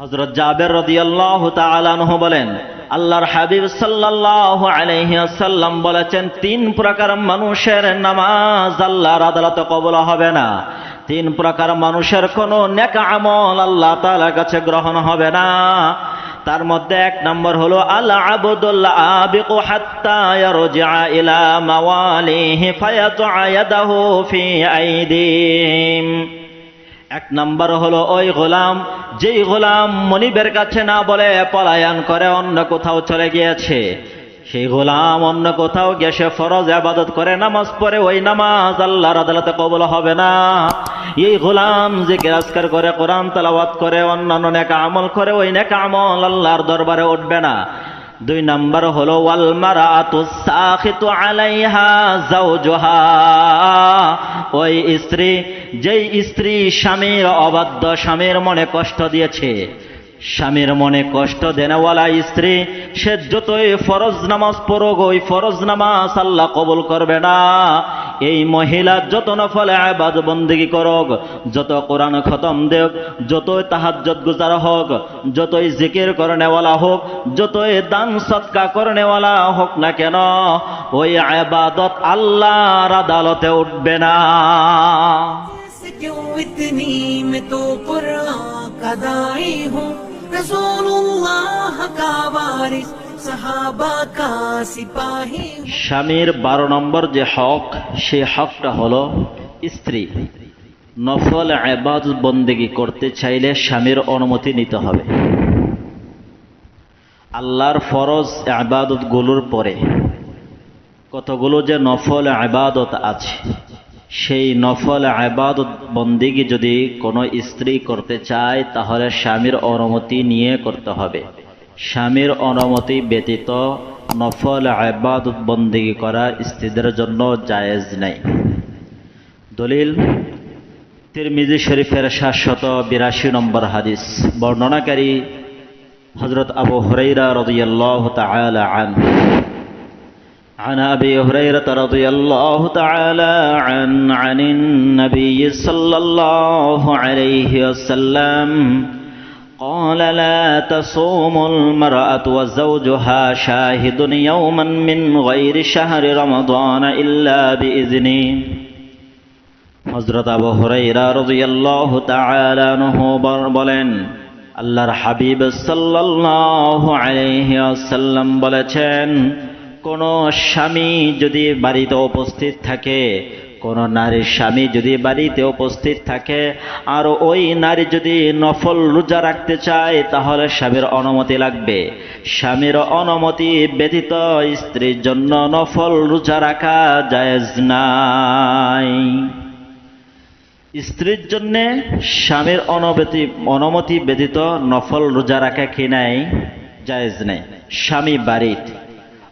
হজরত জাবের রদিয়াল্লাহু তাআলাহু বলেন, আল্লাহর হাবিব সাল্লাল্লাহু আলাইহি ওয়াসাল্লাম বলেছেন, তিন প্রকার মানুষের নামাজ আল্লাহর আদালতে কবুল হবে না। তিন প্রকার মানুষের কোনো নেক আমল আল্লাহ তাআলার কাছে গ্রহণ হবে না। তার মধ্যে এক নম্বর হলো, আল আবদুল আবিকু হাত্তা ইয়ারজিআ ইলা মাওয়ালিহি ফায়াজআ ইয়াদাহু ফি আইদিহিম। এক নম্বর হলো ওই গোলাম, যেই গোলাম মনিবের কাছে না বলে পলায়ন করে অন্য কোথাও চলে গিয়েছে। সেই গোলাম অন্য কোথাও সে ফরজ আবাদত করে নামাজ পড়ে, ওই নামাজ আল্লাহর আদালতে কবল হবে না। এই গোলাম যে কিরাজকার করে, কোরআন তালাওয়াত করে, অন্যান্য নেকা আমল করে, ওই নেকা আমল আল্লাহর দরবারে উঠবে না। দুই নম্বর হলো, ওয়াল মারাতু সাখিতু আলাইহা জাওজুহা ওই স্ত্রী, যেই স্ত্রী স্বামীর অবাধ্য, স্বামীর মনে কষ্ট দিয়েছে, স্বামীর মনে কষ্ট দেনেওয়ালা স্ত্রী, সে যতই ফরজ নামাজ পড়ুক, ওই ফরজ নামাজ আল্লাহ কবুল করবে না। এই মহিলা যত নফলে আবাদ বন্দিগি করুক যত কোরআন খতম দেখ যতই তাহাজ্জত গুজার হোক যতই জিকির করনেওয়ালা হোক যতই দান সৎকা করনেওয়ালা হোক না কেন ওই আবাদত আল্লাহর আদালতে উঠবে না से क्यों इतनी मैं तो कुरान का दाई हूँ रसूलुल्लाह का वारिस सहाबा का सिपाही हूँ স্বামীর বারো নম্বর যে হক সেই হকটা হলো স্ত্রী। নফল আবাদ বন্দেগি করতে চাইলে স্বামীর অনুমতি নিতে হবে। আল্লাহর ফরজ আবাদতগুলোর পরে কতগুলো যে নফল আবাদত আছে, সেই নফল আবাদত বন্দিগি যদি কোনো স্ত্রী করতে চায়, তাহলে স্বামীর অনুমতি নিয়ে করতে হবে। স্বামীর অনুমতি ব্যতীত নফল আবাদত বন্দিগি করা স্ত্রীদের জন্য জায়েজ নেই দলিল তিরমিজি শরীফের সাতশত বিরাশি নম্বর হাদিস বর্ণনাকারী হজরত আবু হরাইরা রদিয়াল্লাহ তাআলা আনহু عن ابي هريره رضي الله تعالى عن عن النبي صلى الله عليه وسلم قال لا تصوم المراه وزوجها شاهد يوما من غير شهر رمضان الا باذنه হজরত আবু হুরাইরা রাদিয়াল্লাহু তাআলা আনহু বলেন আল্লাহর হাবিব সাল্লাল্লাহু আলাইহি ওয়াসাল্লাম বলেছেন কোন স্বামী যদি বাড়িতে উপস্থিত থাকে কোন নারীর স্বামী যদি বাড়িতে উপস্থিত থাকে আর ওই নারী যদি নফল রোজা রাখতে চায়, তাহলে স্বামীর অনুমতি লাগবে। স্বামীর অনুমতি ব্যতীত স্ত্রীর জন্য নফল রোজা রাখা জায়েজ নাই। স্ত্রীর জন্যে স্বামীর অনুমতি অনুমতি ব্যতীত নফল রোজা রাখা কি নাই? জায়েজ নেই। স্বামী বাড়িতে,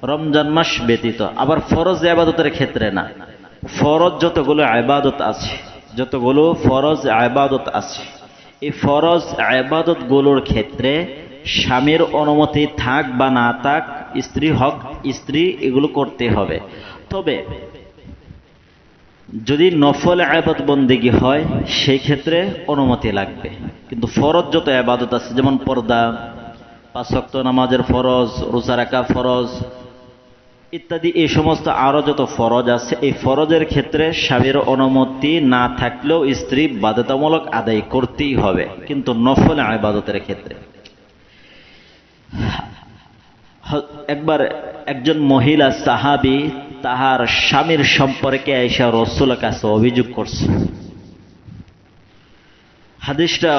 রমজান মাস ব্যতীত, আবার ফরজ আবাদতের ক্ষেত্রে না। ফরজ যতগুলো আবাদত আছে, যতগুলো ফরজ আবাদত আছে, এই ফরজ আবাদতগুলোর ক্ষেত্রে স্বামীর অনুমতি থাক বা না থাক, স্ত্রী হক, স্ত্রী এগুলো করতে হবে। তবে যদি নফল আবাদত বন্দিগি হয় সেই ক্ষেত্রে অনুমতি লাগবে। কিন্তু ফরজ যত আবাদত আছে, যেমন পর্দা পাঁচক্ত নামাজের ফরজ, রোজা রাখা ফরজ ইত্যাদি, এই সমস্ত আরও যত ফরজ আছে, এই ফরজের ক্ষেত্রে স্বামীর অনুমতি না থাকলেও স্ত্রী বাধ্যতামূলক আদায় করতেই হবে, কিন্তু নফল আবাদতের ক্ষেত্রে। একবার একজন মহিলা সাহাবি তাহার স্বামীর সম্পর্কে এসে রসুলের কাছে অভিযোগ করছে। হাদিসটা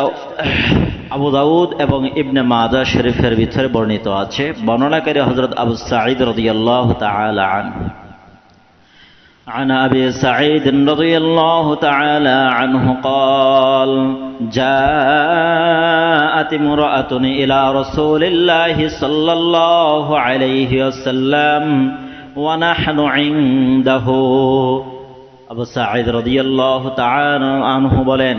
আবু দাউদ এবং ইবনে মাজা শরীফের ভিতরে বর্ণিত আছে বর্ণনাকারী হজরত আবু সাঈদ রাদিয়াল্লাহু তাআলা আনহু عن أبي سعيد رضي الله تعالى عنه قال جاءت امرأة إلى رسول الله صلى الله عليه وسلم ونحن عنده আবু সাঈদ রাদিয়াল্লাহু তাআলা আনহু বলেন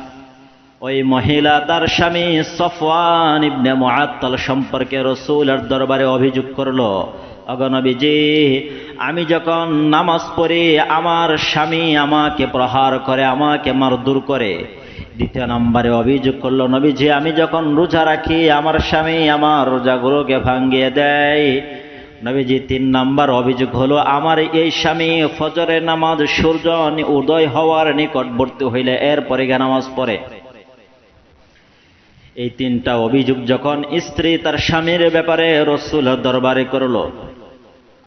ওই মহিলা তার স্বামী সফওয়ান ইবনে মুআত্তাল সম্পর্কে রসুলের দরবারে অভিযোগ করল অগনবীজি আমি যখন নামাজ পড়ি, আমার স্বামী আমাকে প্রহার করে, আমাকে মারধর করে। দ্বিতীয় নম্বরে অভিযোগ করল, নবীজি, আমি যখন রোজা রাখি, আমার স্বামী আমার রোজাগুলোকে ভাঙ্গিয়ে দেয়। নবীজি তিন নাম্বার অভিযোগ হলো, আমার এই স্বামী ফজরের নামাজ সূর্য উদয় হওয়ার নিকটবর্তী হইলে এরপরে নামাজ পড়ে। এই তিনটা অভিযোগ যখন স্ত্রী তার স্বামীর ব্যাপারে রসুল দরবারে করল,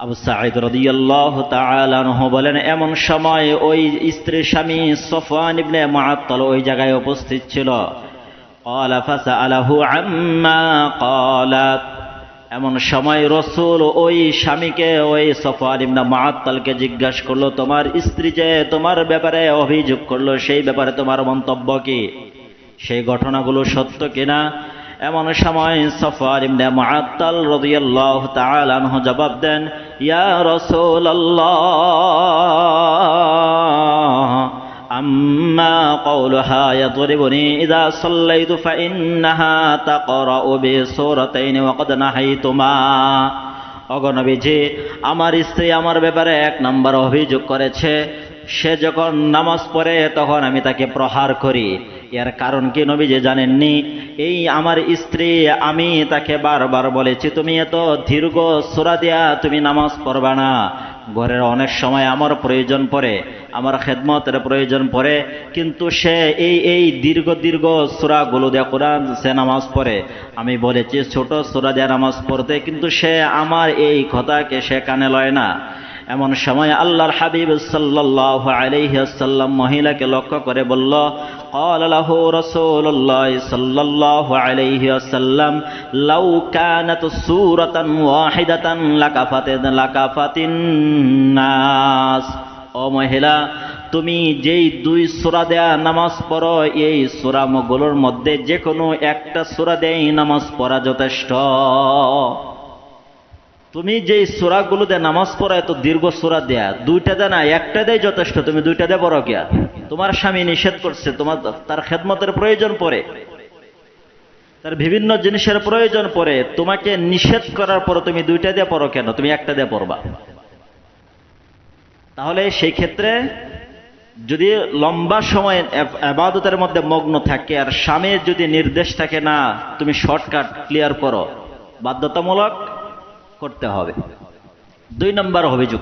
আবু সাঈদ রদিয়াল্লাহ তাআলাহ বলেন, এমন সময় ওই স্ত্রী স্বামী সফওয়ান ইবনে মুআত্তাল ওই জায়গায় উপস্থিত ছিল। ক্বালা ফাসআলাহু আম্মা কলা এমন সময় রসুল ওই স্বামীকে, ওই সফওয়ান ইবনে মুআত্তালকে জিজ্ঞাসা করল, তোমার স্ত্রী যে তোমার ব্যাপারে অভিযোগ করল, সেই ব্যাপারে তোমার মন্তব্য কী? সেই ঘটনাগুলো সত্য কিনা এমন সময় সফার ইবনে মুআত্তাল রাদিয়াল্লাহু তাআলা আনহু জবাব দেন ইয়া রাসূলুল্লাহ আম্মা قولها يضربني إذا صليت فإنها تقرأ بسورتين وقد نهيتما অগনবীজি আমার স্ত্রী আমার ব্যাপারে এক নম্বর অভিযোগ করেছে সে যখন নামাজ পড়ে, তখন আমি তাকে প্রহার করি। এর কারণ কি নবী যে জানেননি? এই আমার স্ত্রী, আমি তাকে বারবার বলেছি, তুমি এত দীর্ঘ সুরা দিয়া তুমি নামাজ পড়বা না। ঘরের অনেক সময় আমার প্রয়োজন পড়ে, আমার খেদমতের প্রয়োজন পড়ে, কিন্তু সে এই এই দীর্ঘ দীর্ঘ সুরাগুলো দিয়ে কোরআন সে নামাজ পড়ে। আমি বলেছি, ছোট সুরা দেয়া নামাজ পড়তে। কিন্তু সে আমার এই কথাকে সে কানে লয় না। এমন সময় আল্লাহর হাবিব সাল্লাহ আলহিহাসাল্লাম মহিলাকে লক্ষ্য করে বলল লাউ মহিলা, তুমি যেই দুই সুরা দেয়া নামাজ পড়ো, এই সুরামগুলোর মধ্যে যে কোনো একটা সুরা দেয় নামাজ পড়া যথেষ্ট। তুমি যে সোরাগুলোতে নামাজ পড়া এত দীর্ঘ সোরা দেয়া, দুইটা দেয় না, একটা দেয় যথেষ্ট, তুমি দুইটা দিয়ে পড়ো কিয়া? তোমার স্বামী নিষেধ করছে, তোমার তার খেদমতের প্রয়োজন পড়ে। তার বিভিন্ন জিনিসের প্রয়োজন পড়ে, তোমাকে নিষেধ করার পর তুমি দুইটা দিয়ে পড়ো কেন? তুমি একটা দিয়ে পড়বা। তাহলে সেই ক্ষেত্রে যদি লম্বা সময় আবাদতের মধ্যে মগ্ন থাকে, আর স্বামীর যদি নির্দেশ থাকে, না, তুমি শর্টকাট, ক্লিয়ার করো। বাধ্যতামূলক করতে হবে দুই নম্বর অভিযোগ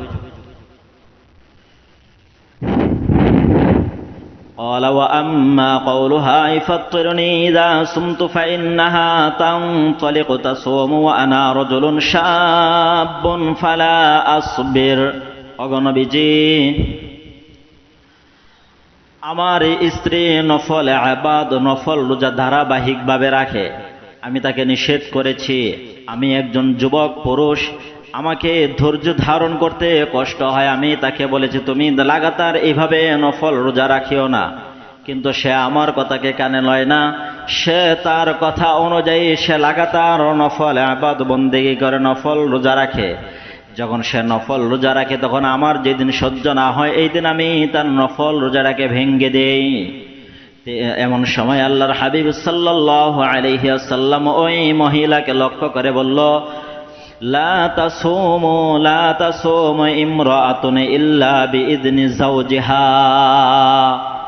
قال وأما قولها يفطرني إذا صمت فإنها تنطلق تصوم وأنا رجل شاب فلا أصبر অগণবীজি আমার স্ত্রী নফল আবাদ নফল রোজা ধারাবাহিকভাবে রাখে আমি তাকে নিষেধ করেছি। আমি একজন যুবক পুরুষ। আমাকে ধৈর্য ধারণ করতে কষ্ট হয়। আমি তাকে বলেছি, তুমি লাগাতার এইভাবে নফল রোজা রাখিও না। কিন্তু সে আমার কথাকে কানে লয় না। সে তার কথা অনুযায়ী সে লাগাতার নফল আবাদ বন্দেগি করে নফল রোজা রাখে। যখন সে নফল রোজা রাখে, তখন আমার যেদিন সহ্য না হয়, এই দিন আমি তার নফল রোজাটাকে ভেঙ্গে দেই। এমন সময় আল্লাহর হাবিব সাল্লাল্লাহু আলাইহি ওয়াসাল্লাম ওই মহিলাকে লক্ষ্য করে বলল, লা তাসুমু লা তাসুমু ইমরাআতুন ইল্লা বিইذনি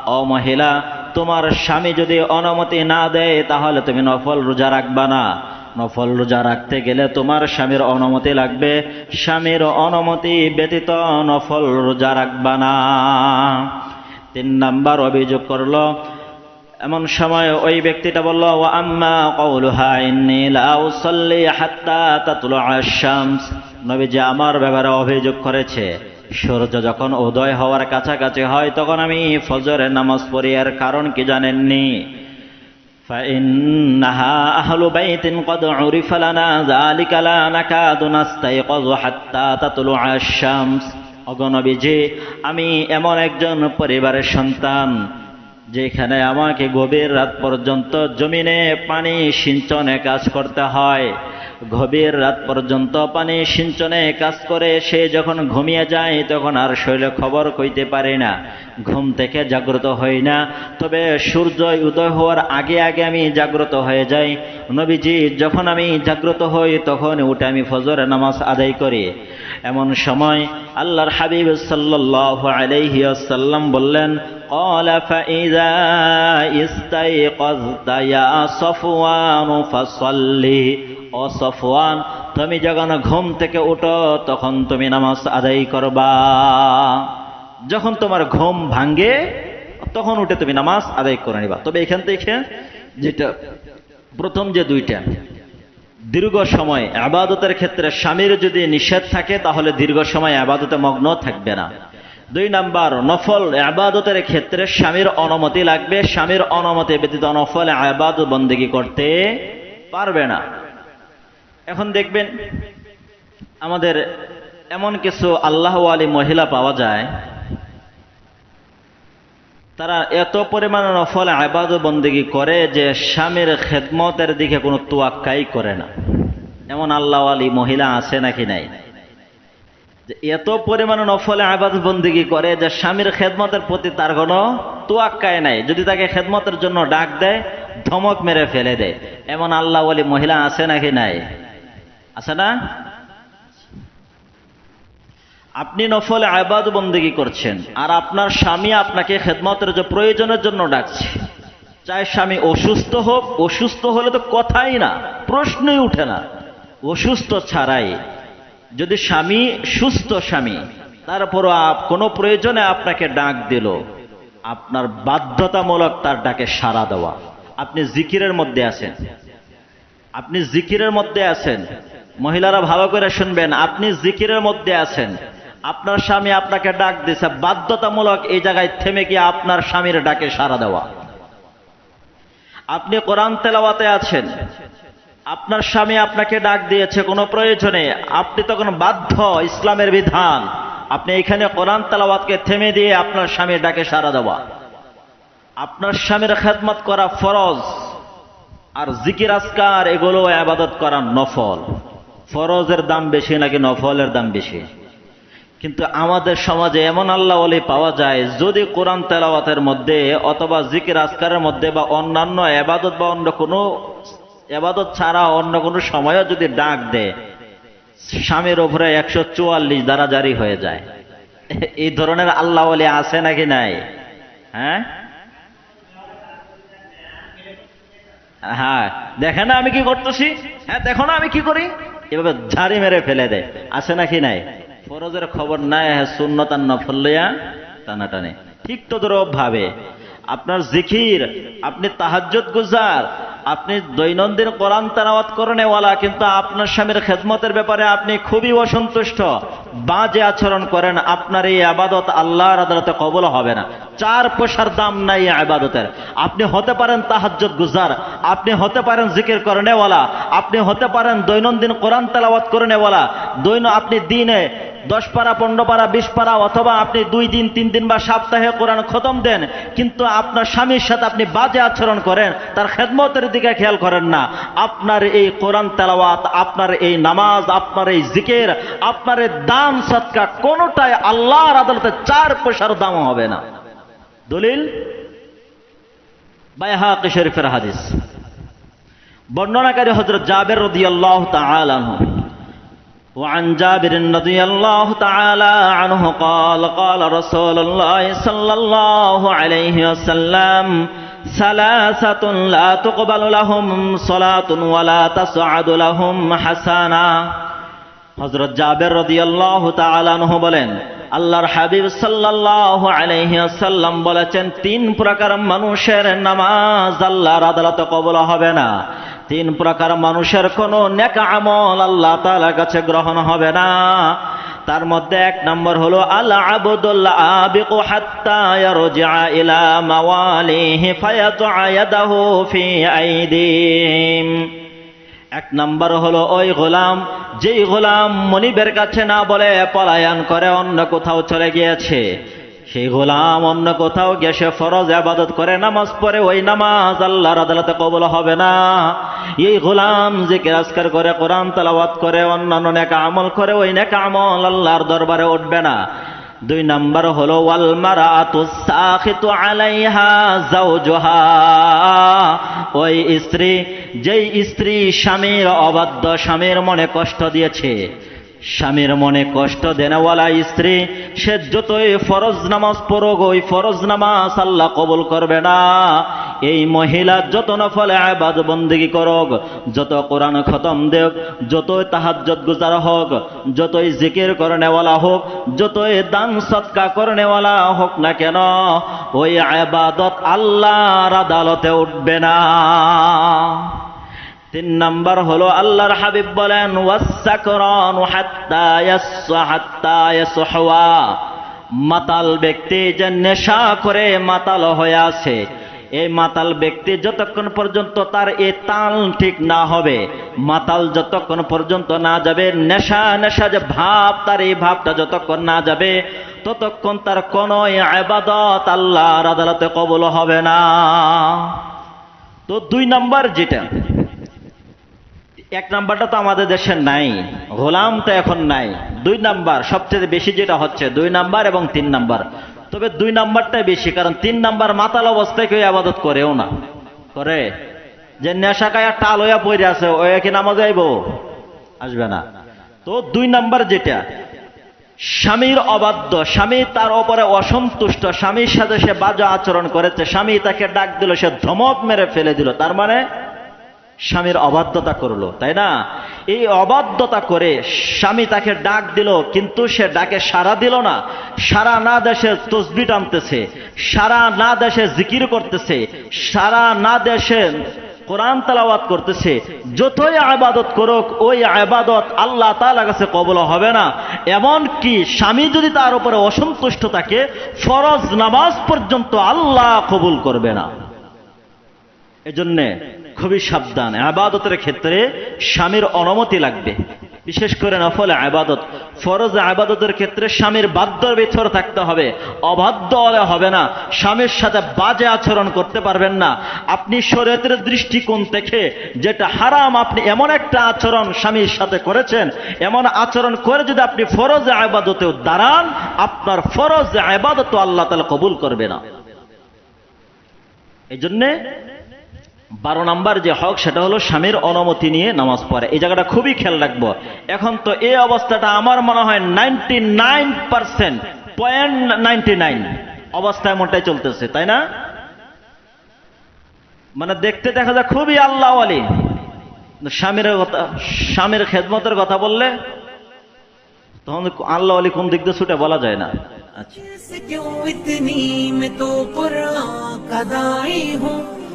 ও মহিলা, তোমার স্বামী যদি অনুমতি না দেয়, তাহলে তুমি নফল রোজা রাখবা না। নফল রোজা রাখতে গেলে তোমার স্বামীর অনুমতি লাগবে। স্বামীর অনুমতি ব্যতীত নফল রোজা রাখবা না। তিন নাম্বার অভিযোগ করল এমন সময় ওই ব্যক্তিটা বলল ও আম্মা কৌলুহা ইন্নি লা উসাল্লি হাত্তা তাতলু আশ-শামস নবীজি আমার ব্যাপারে অভিযোগ করেছে সূর্য যখন উদয় হওয়ার কাছাকাছি হয় তখন আমি ফজরের নামাজ পড়ি এর কারণ কি জানেননি فإنها أهل بيت قد عرف لنا ذلك لا نكاد نستيقظ حتى تطلع الشمس অগণবীজি আমি এমন একজন পরিবারের সন্তান যেখানে আমাকে গভীর রাত পর্যন্ত জমিনে পানি সিঞ্চনে কাজ করতে হয়। গভীর রাত পর্যন্ত পানি সিঞ্চনে কাজ করে সে যখন ঘুমিয়ে যায় তখন আর শরীরে খবর কইতে পারে না ঘুম থেকে জাগ্রত হই না তবে সূর্য উদয় হওয়ার আগে আগে আমি জাগ্রত হয়ে যাই নবীজি যখন আমি জাগ্রত হই তখন উঠে আমি ফজরের নামাজ আদায় করি এমন সময় আল্লাহর হাবিব সাল্লাল্লাহু আলাইহি ওয়াসাল্লাম বললেন قال فإذا استيقظت يا صفوان فصلي ও সফওয়ান, তুমি যখন ঘুম থেকে উঠো, তখন তুমি নামাজ আদায় করবা। যখন তোমার ঘুম ভাঙ্গে তখন উঠে তুমি নামাজ আদায় করে নিবা। তবে এখান থেকে যেটা প্রথম যে দুইটা, দীর্ঘ সময় আবাদতের ক্ষেত্রে স্বামীর যদি নিষেধ থাকে, তাহলে দীর্ঘ সময় আবাদতে মগ্ন থাকবে না। দুই নাম্বার, নফল আবাদতের ক্ষেত্রে স্বামীর অনুমতি লাগবে। স্বামীর অনুমতি ব্যতীত নফল আবাদ বন্দেগী করতে পারবে না। এখন দেখবেন আমাদের এমন কিছু আল্লাহ আলী মহিলা পাওয়া যায়, তারা এত পরিমাণ নফল আবাদ বন্দেগী করে যে স্বামীর খেদমতের দিকে কোনো তোয়াক্কাই করে না। এমন আল্লাহ আলী মহিলা আছে নাকি নাই? যে এত পরিমাণ নফলে আবাদ বন্দিগি করে যে স্বামীর খেদমতের প্রতি তার কোনো তোয়াক্কায় নাই। যদি তাকে খেদমতের জন্য ডাক দেয়, ধমক মেরে ফেলে দেয়। এমন আল্লাহ আলী মহিলা আছে নাকি নাই? আছে না? আপনি নফলে আবাদ বন্দিগি করছেন, আর আপনার স্বামী আপনাকে খেদমতের যে প্রয়োজনের জন্য ডাকছে। চাই স্বামী অসুস্থ হোক, অসুস্থ হলে তো কথাই না, প্রশ্নই উঠে না। অসুস্থ ছাড়াই যদি স্বামী সুস্থ স্বামী তারপরও কোনো প্রয়োজনে আপনাকে ডাক দিল, আপনার বাধ্যতামূলক তার ডাকে সাড়া দেওয়া। আপনি জিকিরের মধ্যে আছেন। আপনি জিকিরের মধ্যে আছেন। মহিলারা ভালো করে শুনবেন, আপনি জিকিরের মধ্যে আছেন। আপনার স্বামী আপনাকে ডাক দিছে, বাধ্যতামূলক এই জায়গায় থেমে গিয়ে আপনার স্বামীর ডাকে সাড়া দেওয়া। আপনি কোরআন তেলাওয়াতে আছেন, আপনার স্বামী আপনাকে ডাক দিয়েছে, কোনো প্রয়োজনে। আপনি তখন বাধ্য, ইসলামের বিধান। আপনি এখানে কোরআন তালাওয়াতকে থেমে দিয়ে আপনার স্বামীর ডাকে সাড়া দেওয়া। আপনার স্বামীর খেদমত করা ফরজ, আর জিকির আসকার এগুলো আবাদত করা নফল। ফরজের দাম বেশি নাকি নফলের দাম বেশি? কিন্তু আমাদের সমাজে এমন আল্লাহ ওলি পাওয়া যায়, যদি কোরআন তেলাওয়াতের মধ্যে অথবা জিকির আসকারের মধ্যে বা অন্যান্য এবাদত বা অন্য কোনো এবাদত ছাড়া অন্য কোনো সময়ও যদি ডাক দেয়, স্বামীর ওপরে একশো চুয়াল্লিশ দ্বারা জারি হয়ে যায়। এই ধরনের আল্লাহ বলে আছে নাকি নাই? হ্যাঁ? হ্যাঁ দেখে না আমি কি করতেছি? হ্যাঁ দেখো না আমি কি করি? এভাবে ঝাড়ি মেরে ফেলে দেয়। আছে নাকি নাই? ফরজের খবর নাই শূন্যতার নফল লইয়া টানাটানি। ঠিক তো ভাবে আপনার জিখির আপনি তাহাজ্জত গুজার, আপনি দৈনন্দিন কোরআন তালাওয়াত করেনেওয়ালা কিন্তু আপনার স্বামীর খেদমতের ব্যাপারে আপনি খুবই অসন্তুষ্ট। বাজে আচরণ করেন, আপনার এই আবাদত আল্লাহর আদালতে কবল হবে না। চার পয়সার দাম নাই আবাদতের। আপনি হতে পারেন তাহাজ্জুদ গুজার, আপনি হতে পারেন জিকির করেনেওয়ালা আপনি হতে পারেন দৈনন্দিন কোরআন তেলাওয়াত করেনেওয়ালা দৈন আপনি দিনে দশ পারা, পনেরো পারা, বিশ পারা, অথবা আপনি দুই দিন, তিন দিন বা সপ্তাহে কোরআন খতম দেন, কিন্তু আপনার স্বামীর সাথে আপনি বাজে আচরণ করেন, তার খেদমতের দিকে খেয়াল করেন না। আপনার এই কোরআন তেলাওয়াত, আপনার এই নামাজ, আপনার এই জিকের, আপনার এই দান সৎকা কোনোটাই আল্লাহর আদালতে চার পয়সার দাম হবে না দলিল বাইহাক শরীফের হাদিস বর্ণনাকারী হজরত জাবের রদিয়াল্লাহ তাআলা আনহু وعن جابر رضي الله تعالى عنه قال قال رسول الله صلى الله عليه وسلم ثلاثة لا تقبل لهم صلاة ولا تصعد لهم حسنا হজরত জাবের রদিয়াল্লাহ তাআলাহ বলেন, আল্লাহর হাবিব সাল্লাল্লাহ আলাইহি ওয়াসাল্লাম বলেছেন, তিন প্রকার মানুষের নামাজ আল্লাহর আদালতে কবুল হবে না। তিন প্রকার মানুষের কোনো নেক আমল আল্লাহ তালার কাছে গ্রহণ হবে না। তার মধ্যে এক নম্বর হলো আল আবদুল আবিকু হাত্তা ইয়ারজিআ ইলা মাওয়ালিহি ফায়াতুআ ইয়াদাহু ফি আইদিহিম। এক নম্বর হলো ওই গোলাম, যেই গোলাম মনিবের কাছে না বলে পলায়ন করে অন্য কোথাও চলে গিয়েছে। সেই গোলাম অন্য কোথাও সে ফরজ আবাদত করে, নামাজ পড়ে, ওই নামাজ আল্লাহর আদালতে কবল হবে না। এই গোলাম যে কেরাজকার করে, কোরআন তালাওয়াত করে, অন্যান্য নেকা আমল করে, ওই নেকা আমল আল্লাহর দরবারে উঠবে না। দুই নাম্বার হলো, ওয়াল মারাতু সাখিতু আলাইহা জাওজুহা ওই স্ত্রী, যেই স্ত্রী স্বামীর অবাধ্য স্বামীর মনে কষ্ট দিয়েছে স্বামীর মনে কষ্ট দেনেওয়ালা স্ত্রী, সে যতই ফরজ নামাজ পড়ুক, ওই ফরজ নামাজ আল্লাহ কবুল করবে না। এই মহিলা যত নফলে আবাদ বন্দিগি করুক, যত কোরআন খতম দেখ যতই তাহাজ্জত গুজার হোক, যতই জিকির করনেওয়ালা হোক, যতই দান সৎকা করনেওয়ালা হোক না কেন, ওই আবাদত আল্লাহর আদালতে উঠবে না। তিন নাম্বার হলো আল্লাহর হাবিব বলেন হাত্তা মাতাল ব্যক্তি যে নেশা করে মাতাল হয়ে আছে, এই মাতাল ব্যক্তি যতক্ষণ পর্যন্ত তার এই তাল ঠিক না হবে, মাতাল যতক্ষণ পর্যন্ত না যাবে, নেশা নেশা যে ভাব, তার এই ভাবটা যতক্ষণ না যাবে, ততক্ষণ তার কোন আবাদত আল্লাহর আদালতে কবল হবে না। তো দুই নাম্বার যেটা এক নাম্বারটা তো আমাদের দেশে নাই, গোলাম তো এখন নাই। দুই নাম্বার, সবচেয়ে বেশি যেটা হচ্ছে, দুই নাম্বার এবং তিন নাম্বার। তবে দুই নাম্বারটাই বেশি, কারণ তিন নাম্বার মাতাল অবস্থায় কেউ আবাদত করেও না। করে? যে নেশা কায়া টাল হইয়া পড়ে আছে ওই কি নামাজ আইব? আসবে না। তো দুই নাম্বার যেটা, স্বামীর অবাধ্য, স্বামী তার ওপরে অসন্তুষ্ট, স্বামীর সাথে সে বাজা আচরণ করেছে, স্বামী তাকে ডাক দিল, সে ধমক মেরে ফেলে দিল। তার মানে স্বামীর অবাধ্যতা করল, তাই না? এই অবাধ্যতা করে স্বামী তাকে ডাক দিল, কিন্তু সে ডাকে সারা দিল না। সারা না দেশে তসবি টানতেছে সারা না দেশে জিকির করতেছে সারা না দেশে কোরআন তালাওয়াত করতেছে। যতই আবাদত করুক, ওই আবাদত আল্লাহ তালা কাছে কবল হবে না। এমন কি স্বামী যদি তার উপরে অসন্তুষ্ট থাকে, ফরজ নামাজ পর্যন্ত আল্লাহ কবুল করবে না। এজন্যে খুবই সাবধান। আবাদতের ক্ষেত্রে স্বামীর অনুমতি লাগবে। বিশেষ করে নফল আবাদত। ফরজ আবাদতের ক্ষেত্রে স্বামীর বাধ্যর ভিতর থাকতে হবে। অবাধ্য হলে হবে না। স্বামীর সাথে বাজে আচরণ করতে পারবেন না। আপনি শরীয়তের দৃষ্টিকোণ থেকে যেটা হারাম, আপনি এমন একটা আচরণ স্বামীর সাথে করেছেন, এমন আচরণ করে যদি আপনি ফরজ আবাদতেও দাঁড়ান, আপনার ফরজ আবাদত আল্লাহ তালা কবুল করবে না। এই জন্যে বারো নাম্বার যে হক, সেটা হলো স্বামীর অনুমতি নিয়ে নামাজ পড়ে। এই জায়গাটা খুবই খেয়াল রাখব। এখন তো এই অবস্থাটা আমার মনে হয় ninety nine percent, point ninety nine অবস্থা এমনটাই চলতেছে, তাই না? মানে দেখতে দেখা যায় খুবই আল্লাহ আলী স্বামীর কথা, স্বামীর খেদমতের কথা বললে তখন আল্লাহ আলী কোন দিক দিয়ে ছুটে বলা যায় না। আচ্ছা।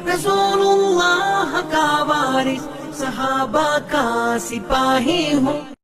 से क्यों इतनी मैं तो पुरा कदाई हूँ रसूलुल्लाह का वारिस सहाबा का सिपाही हूँ